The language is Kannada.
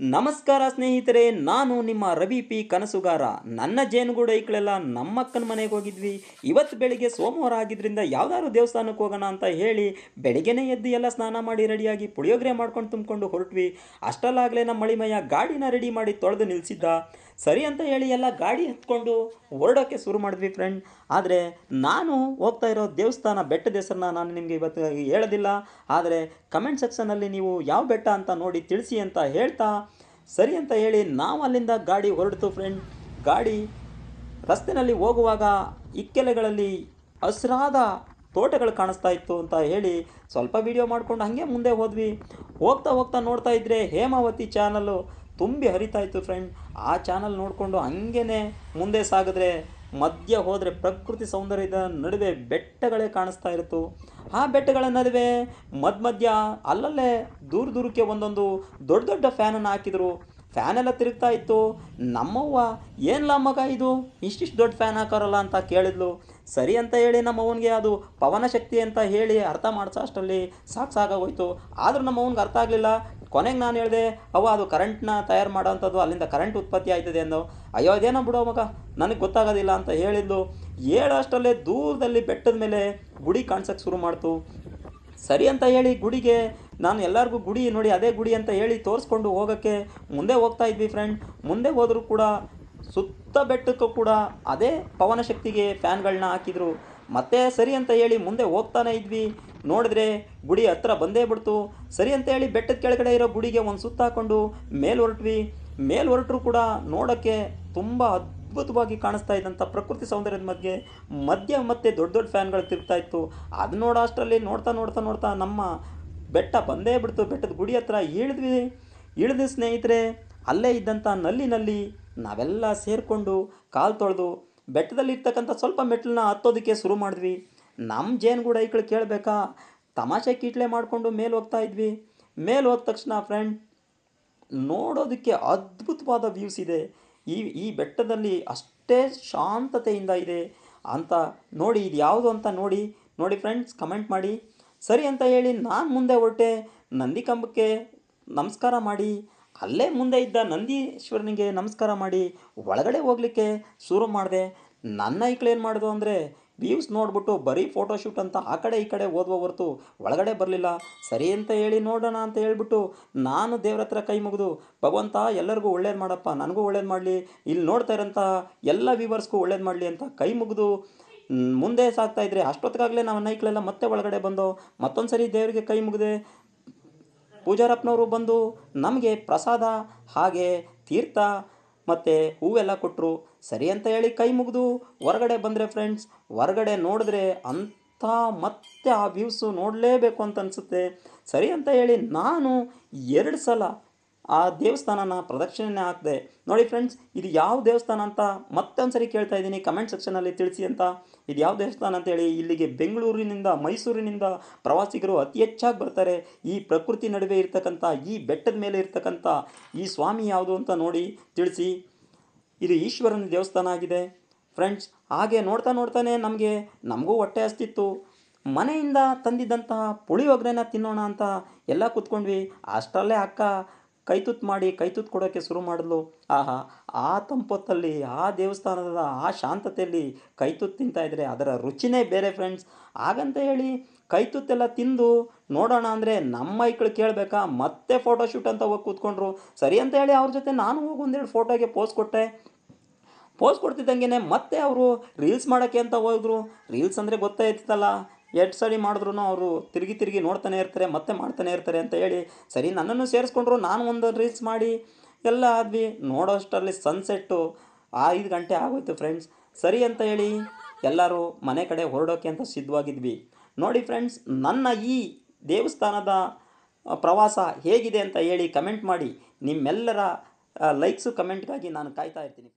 ನಮಸ್ಕಾರ ಸ್ನೇಹಿತರೆ, ನಾನು ನಿಮ್ಮ ರವಿ ಪಿ ಕನಸುಗಾರ. ನನ್ನ ಜೇನುಗೂಡು ಐಕ್ಳೆಲ್ಲ ನಮ್ಮ ಅಕ್ಕನ ಮನೆಗೆ ಹೋಗಿದ್ವಿ. ಇವತ್ತು ಬೆಳಿಗ್ಗೆ ಸೋಮವಾರ ಆಗಿದ್ದರಿಂದ ಯಾವ್ದಾದ್ರು ದೇವಸ್ಥಾನಕ್ಕೆ ಹೋಗೋಣ ಅಂತ ಹೇಳಿ ಬೆಳಿಗ್ಗೆನೇ ಎದ್ದು ಎಲ್ಲ ಸ್ನಾನ ಮಾಡಿ ರೆಡಿಯಾಗಿ ಪುಳಿಯೋಗರೆ ಮಾಡ್ಕೊಂಡು ತುಂಬಿಕೊಂಡು ಹೊರಟ್ವಿ. ಅಷ್ಟಲ್ಲಾಗಲೇ ನಮ್ಮ ಮಳಿಮಯ್ಯ ಗಾಡಿನ ರೆಡಿ ಮಾಡಿ ತೊಳೆದು ನಿಲ್ಲಿಸಿದ್ದ ಸರಿ ಅಂತ ಹೇಳಿ ಎಲ್ಲ ಗಾಡಿ ಹತ್ಕೊಂಡು ಹೊರಡೋಕ್ಕೆ ಶುರು ಮಾಡಿದ್ವಿ ಫ್ರೆಂಡ್ ಆದರೆ ನಾನು ಹೋಗ್ತಾ ಇರೋ ದೇವಸ್ಥಾನ ಬೆಟ್ಟದ ಹೆಸರನ್ನ ನಾನು ನಿಮಗೆ ಇವತ್ತು ಹೇಳೋದಿಲ್ಲ. ಆದರೆ ಕಮೆಂಟ್ ಸೆಕ್ಷನಲ್ಲಿ ನೀವು ಯಾವ ಬೆಟ್ಟ ಅಂತ ನೋಡಿ ತಿಳಿಸಿ ಅಂತ ಹೇಳ್ತಾ ಸರಿ ಅಂತ ಹೇಳಿ ನಾವು ಅಲ್ಲಿಂದ ಗಾಡಿ ಹೊರಡ್ತು ಫ್ರೆಂಡ್ ಗಾಡಿ ರಸ್ತೆಯಲ್ಲಿ ಹೋಗುವಾಗ ಇಕ್ಕೆಲೆಗಳಲ್ಲಿ ಹಸಿರಾದ ತೋಟಗಳು ಕಾಣಿಸ್ತಾ ಇತ್ತು ಅಂತ ಹೇಳಿ ಸ್ವಲ್ಪ ವಿಡಿಯೋ ಮಾಡಿಕೊಂಡು ಹಾಗೆ ಮುಂದೆ ಹೋದ್ವಿ. ಹೋಗ್ತಾ ಹೋಗ್ತಾ ನೋಡ್ತಾ ಇದ್ದರೆ ಹೇಮಾವತಿ ಚಾನಲ್ಲು ತುಂಬಿ ಹರಿತಾ ಇತ್ತು ಫ್ರೆಂಡ್ ಆ ಚಾನಲ್ ನೋಡಿಕೊಂಡು ಹಂಗೇ ಮುಂದೆ ಸಾಗಿದ್ರೆ ಮಧ್ಯ ಹೋದರೆ ಪ್ರಕೃತಿ ಸೌಂದರ್ಯದ ನಡುವೆ ಬೆಟ್ಟಗಳೇ ಕಾಣಿಸ್ತಾ ಇರುತ್ತು. ಆ ಬೆಟ್ಟಗಳ ನಡುವೆ ಮಧ್ಯ ಮಧ್ಯ ಅಲ್ಲಲ್ಲೇ ದೂರ ದೂರಕ್ಕೆ ಒಂದೊಂದು ದೊಡ್ಡ ದೊಡ್ಡ ಫ್ಯಾನನ್ನು ಹಾಕಿದರು. ಫ್ಯಾನ್ ಎಲ್ಲ ತಿರುಗ್ತಾ ಇತ್ತು. ನಮ್ಮವ್ವ ಏನಿಲ್ಲ ಮಗ ಇದು? ಇಷ್ಟಿಷ್ಟು ದೊಡ್ಡ ಫ್ಯಾನ್ ಹಾಕೋರಲ್ಲ ಅಂತ ಕೇಳಿದ್ಲು. ಸರಿ ಅಂತ ಹೇಳಿ ನಮ್ಮವನಿಗೆ ಅದು ಪವನ ಶಕ್ತಿ ಅಂತ ಹೇಳಿ ಅರ್ಥ ಮಾಡಿಸೋ ಅಷ್ಟರಲ್ಲಿ ಸಾಕು ಸಾಕಾಗೋಯ್ತು. ಆದರೂ ನಮ್ಮವನಿಗೆ ಅರ್ಥ ಆಗಲಿಲ್ಲ. ಕೊನೆಗೆ ನಾನು ಹೇಳಿದೆ ಅವ ಅದು ಕರೆಂಟ್ನ ತಯಾರು ಮಾಡೋವಂಥದ್ದು ಅಲ್ಲಿಂದ ಕರೆಂಟ್ ಉತ್ಪತ್ತಿ ಆಯ್ತದೆ ಅಂದು ಅಯ್ಯೋ ಅದೇನೋ ಬಿಡೋ ಮಗ, ನನಗೆ ಗೊತ್ತಾಗೋದಿಲ್ಲ ಅಂತ ಹೇಳಿದ್ದು ಹೇಳೋಷ್ಟರಲ್ಲೇ ದೂರದಲ್ಲಿ ಬೆಟ್ಟದ ಮೇಲೆ ಗುಡಿ ಕಾಣ್ಸೋಕ್ಕೆ ಶುರು ಮಾಡ್ತು. ಸರಿ ಅಂತ ಹೇಳಿ ಗುಡಿಗೆ, ನಾನು ಎಲ್ಲರಿಗೂ ಗುಡಿ ನೋಡಿ ಅದೇ ಗುಡಿ ಅಂತ ಹೇಳಿ ತೋರಿಸ್ಕೊಂಡು ಹೋಗೋಕ್ಕೆ ಮುಂದೆ ಹೋಗ್ತಾ ಇದ್ವಿ ಫ್ರೆಂಡ್ ಮುಂದೆ ಹೋದರೂ ಕೂಡ ಸುತ್ತ ಬೆಟ್ಟಕ್ಕೂ ಕೂಡ ಅದೇ ಪವನ ಶಕ್ತಿಗೆ ಫ್ಯಾನ್ಗಳನ್ನ ಹಾಕಿದರು. ಮತ್ತೆ ಸರಿ ಅಂತ ಹೇಳಿ ಮುಂದೆ ಹೋಗ್ತಾನೆ ಇದ್ವಿ. ನೋಡಿದ್ರೆ ಗುಡಿ ಹತ್ರ ಬಂದೇ ಬಿಡ್ತು. ಸರಿ ಅಂತ ಹೇಳಿ ಬೆಟ್ಟದ ಕೆಳಗಡೆ ಇರೋ ಗುಡಿಗೆ ಒಂದು ಸುತ್ತ ಹಾಕೊಂಡು ಮೇಲೆ ಹೊರಟ್ವಿ. ಮೇಲೆ ಹೊರಟರು ಕೂಡ ನೋಡೋಕ್ಕೆ ತುಂಬ ಅದ್ಭುತವಾಗಿ ಕಾಣಿಸ್ತಾ ಇದ್ದಂಥ ಪ್ರಕೃತಿ ಸೌಂದರ್ಯದ ಮಧ್ಯೆ ಮಧ್ಯ ಮತ್ತೆ ದೊಡ್ಡ ದೊಡ್ಡ ಫ್ಯಾನ್ಗಳು ತಿರುಗ್ತಾ ಇತ್ತು. ಅದು ನೋಡೋ ಅಷ್ಟರಲ್ಲಿ ನೋಡ್ತಾ ನೋಡ್ತಾ ನೋಡ್ತಾ ನಮ್ಮ ಬೆಟ್ಟ ಬಂದೇ ಬಿಡ್ತು. ಬೆಟ್ಟದ ಗುಡಿ ಹತ್ರ ಇಳಿದ್ವಿ. ಇಳಿದ ಸ್ನೇಹಿತರೆ, ಅಲ್ಲೇ ಇದ್ದಂಥ ನಲ್ಲಿನಲ್ಲಿ ನಾವೆಲ್ಲ ಸೇರಿಕೊಂಡು ಕಾಲು ತೊಳೆದು ಬೆಟ್ಟದಲ್ಲಿರ್ತಕ್ಕಂಥ ಸ್ವಲ್ಪ ಮೆಟ್ಲನ್ನ ಹತ್ತೋದಕ್ಕೆ ಶುರು ಮಾಡಿದ್ವಿ. ನಮ್ಮ ಜೇನುಗೂಡು ಐಕ್ಳು ಕೇಳಬೇಕಾ? ತಮಾಷೆ ಕೀಟ್ಲೆ ಮಾಡಿಕೊಂಡು ಮೇಲೆ ಹೋಗ್ತಾ ಇದ್ವಿ. ಮೇಲೆ ಹೋದ ತಕ್ಷಣ ಫ್ರೆಂಡ್ ನೋಡೋದಕ್ಕೆ ಅದ್ಭುತವಾದ ವ್ಯೂಸ್ ಇದೆ. ಈ ಈ ಬೆಟ್ಟದಲ್ಲಿ ಅಷ್ಟೇ ಶಾಂತತೆಯಿಂದ ಇದೆ ಅಂತ ನೋಡಿ, ಇದು ಯಾವುದು ಅಂತ ನೋಡಿ ನೋಡಿ ಫ್ರೆಂಡ್ಸ್ ಕಮೆಂಟ್ ಮಾಡಿ. ಸರಿ ಅಂತ ಹೇಳಿ ನಾನು ಮುಂದೆ ಹೊರಟೆ. ನಂದಿಕಂಬಕ್ಕೆ ನಮಸ್ಕಾರ ಮಾಡಿ. ಅಲ್ಲೇ ಮುಂದೆ ಇದ್ದ ನಂದೀಶ್ವರನಿಗೆ ನಮಸ್ಕಾರ ಮಾಡಿ ಒಳಗಡೆ ಹೋಗಲಿಕ್ಕೆ ಶುರು ಮಾಡಿದೆ. ನನ್ನ ಏನು ಮಾಡಿದ್ರು ಅಂದರೆ ವ್ಯೂಸ್ ನೋಡಿಬಿಟ್ಟು ಬರೀ ಫೋಟೋಶೂಟ್ ಅಂತ ಆ ಕಡೆ ಈ ಕಡೆ ಓದುವ ಹೊರತು ಒಳಗಡೆ ಬರಲಿಲ್ಲ. ಸರಿ ಅಂತ ಹೇಳಿ ನೋಡೋಣ ಅಂತ ಹೇಳ್ಬಿಟ್ಟು ನಾನು ದೇವ್ರ ಹತ್ರ ಕೈ ಮುಗಿದು, ಭಗವಂತ ಎಲ್ಲರಿಗೂ ಒಳ್ಳೇದು ಮಾಡಪ್ಪ, ನನಗೂ ಒಳ್ಳೇದು ಮಾಡಲಿ, ಇಲ್ಲಿ ನೋಡ್ತಾ ಇರೋಂಥ ಎಲ್ಲ ವ್ಯೂವರ್ಸ್ಗೂ ಒಳ್ಳೇದು ಮಾಡಲಿ ಅಂತ ಕೈ ಮುಗಿದು ಮುಂದೆ ಸಾಗ್ತಾ ಅಷ್ಟೊತ್ತಿಗಾಗಲೇ ನಾವು ನೈಕ್ಳೆಲ್ಲ ಮತ್ತೆ ಒಳಗಡೆ ಬಂದೋ ಮತ್ತೊಂದು ಸರಿ ದೇವರಿಗೆ ಕೈ ಮುಗಿದೆ. ಪೂಜಾರಪ್ಪನವರು ಬಂದು ನಮಗೆ ಪ್ರಸಾದ, ಹಾಗೆ ತೀರ್ಥ ಮತ್ತು ಹೂವೆಲ್ಲ ಕೊಟ್ಟರು ಸರಿ ಅಂತ ಹೇಳಿ ಕೈ ಮುಗಿದು ಹೊರಗಡೆ ಬಂದರೆ ಫ್ರೆಂಡ್ಸ್ ಹೊರಗಡೆ ನೋಡಿದ್ರೆ ಅಂಥ ಮತ್ತೆ ಆ ವ್ಯೂಸು ನೋಡಲೇಬೇಕು ಅಂತ ಅನಿಸುತ್ತೆ. ಸರಿ ಅಂತ ಹೇಳಿ ನಾನು ಎರಡು ಸಲ ಆ ದೇವಸ್ಥಾನನ ಪ್ರದಕ್ಷಿಣೆ ಹಾಕಿದೆ. ನೋಡಿ ಫ್ರೆಂಡ್ಸ್ ಇದು ಯಾವ ದೇವಸ್ಥಾನ ಅಂತ ಮತ್ತೊಂದು ಸರಿ ಕೇಳ್ತಾ ಇದ್ದೀನಿ. ಕಮೆಂಟ್ ಸೆಕ್ಷನಲ್ಲಿ ತಿಳಿಸಿ ಅಂತ. ಇದು ಯಾವ ದೇವಸ್ಥಾನ ಅಂತೇಳಿ ಇಲ್ಲಿಗೆ ಬೆಂಗಳೂರಿನಿಂದ, ಮೈಸೂರಿನಿಂದ ಪ್ರವಾಸಿಗರು ಅತಿ ಹೆಚ್ಚಾಗಿ ಬರ್ತಾರೆ. ಈ ಪ್ರಕೃತಿ ನಡುವೆ ಇರ್ತಕ್ಕಂಥ, ಈ ಬೆಟ್ಟದ ಮೇಲೆ ಇರ್ತಕ್ಕಂಥ ಈ ಸ್ವಾಮಿ ಯಾವುದು ಅಂತ ನೋಡಿ ತಿಳಿಸಿ. ಇದು ಈಶ್ವರನ ದೇವಸ್ಥಾನ ಆಗಿದೆ. ಫ್ರೆಂಡ್ಸ್ ಹಾಗೆ ನೋಡ್ತಾ ನೋಡ್ತಾನೆ ನಮಗೆ, ನಮಗೂ ಹೊಟ್ಟೆ ಹಸ್ತಿತ್ತು. ಮನೆಯಿಂದ ತಂದಿದ್ದಂತಹ ಪುಳಿಯೋಗರೆನ ತಿನ್ನೋಣ ಅಂತ ಎಲ್ಲ ಕೂತ್ಕೊಂಡ್ವಿ. ಅಷ್ಟರಲ್ಲೇ ಅಕ್ಕ ಕೈತುತ್ತು ಮಾಡಿ ಕೈತುತ್ ಕೊಡೋಕ್ಕೆ ಶುರು ಮಾಡಿದ್ಲು. ಆಹಾ, ಆ ತಂಪೊತ್ತಲ್ಲಿ, ಆ ದೇವಸ್ಥಾನದ ಆ ಶಾಂತತೆಯಲ್ಲಿ ಕೈತುತ್ತು ತಿಂತಾಯಿದ್ರೆ ಅದರ ರುಚಿನೇ ಬೇರೆ ಫ್ರೆಂಡ್ಸ್ ಹಾಗಂತ ಹೇಳಿ ಕೈತುತ್ತೆಲ್ಲ ತಿಂದು ನೋಡೋಣ ಅಂದರೆ ನಮ್ಮ ಮೈಕ್ಳು ಕೇಳಬೇಕಾ? ಮತ್ತೆ ಫೋಟೋಶೂಟ್ ಅಂತ ಹೋಗಿ ಕೂತ್ಕೊಂಡ್ರು. ಸರಿ ಅಂತ ಹೇಳಿ ಅವ್ರ ಜೊತೆ ನಾನು ಹೋಗಿ ಒಂದೆರಡು ಫೋಟೋಗೆ ಪೋಸ್ ಕೊಟ್ಟೆ. ಪೋಸ್ ಕೊಡ್ತಿದ್ದಂಗೆ ಮತ್ತೆ ಅವರು ರೀಲ್ಸ್ ಮಾಡೋಕ್ಕೆ ಅಂತ ಹೋದ್ರು. ರೀಲ್ಸ್ ಅಂದರೆ ಗೊತ್ತೇ ಎಷ್ಟು ಸರಿ ಮಾಡಿದ್ರು ಅವರು ತಿರುಗಿ ತಿರುಗಿ ನೋಡ್ತಾನೆ ಇರ್ತಾರೆ, ಮತ್ತೆ ಮಾಡ್ತಾನೆ ಇರ್ತಾರೆ ಅಂತ ಹೇಳಿ ಸರಿ ನನ್ನನ್ನು ಸೇರಿಸ್ಕೊಂಡ್ರು ನಾನು ಒಂದು ರೀಲ್ಸ್ ಮಾಡಿ ಎಲ್ಲ ಆದ್ವಿ. ನೋಡೋಷ್ಟರಲ್ಲಿ ಸನ್ಸೆಟ್ಟು ಐದು ಗಂಟೆ ಆಗೋಯ್ತು ಫ್ರೆಂಡ್ಸ್ ಸರಿ ಅಂತ ಹೇಳಿ ಎಲ್ಲರೂ ಮನೆ ಕಡೆ ಹೊರಡೋಕೆ ಅಂತ ಸಿದ್ಧವಾಗಿದ್ವಿ. ನೋಡಿ ಫ್ರೆಂಡ್ಸ್ ನನ್ನ ಈ ದೇವಸ್ಥಾನದ ಪ್ರವಾಸ ಹೇಗಿದೆ ಅಂತ ಹೇಳಿ ಕಮೆಂಟ್ ಮಾಡಿ. ನಿಮ್ಮೆಲ್ಲರ ಲೈಕ್ಸು ಕಮೆಂಟ್ಗಾಗಿ ನಾನು ಕಾಯ್ತಾ ಇರ್ತೀನಿ.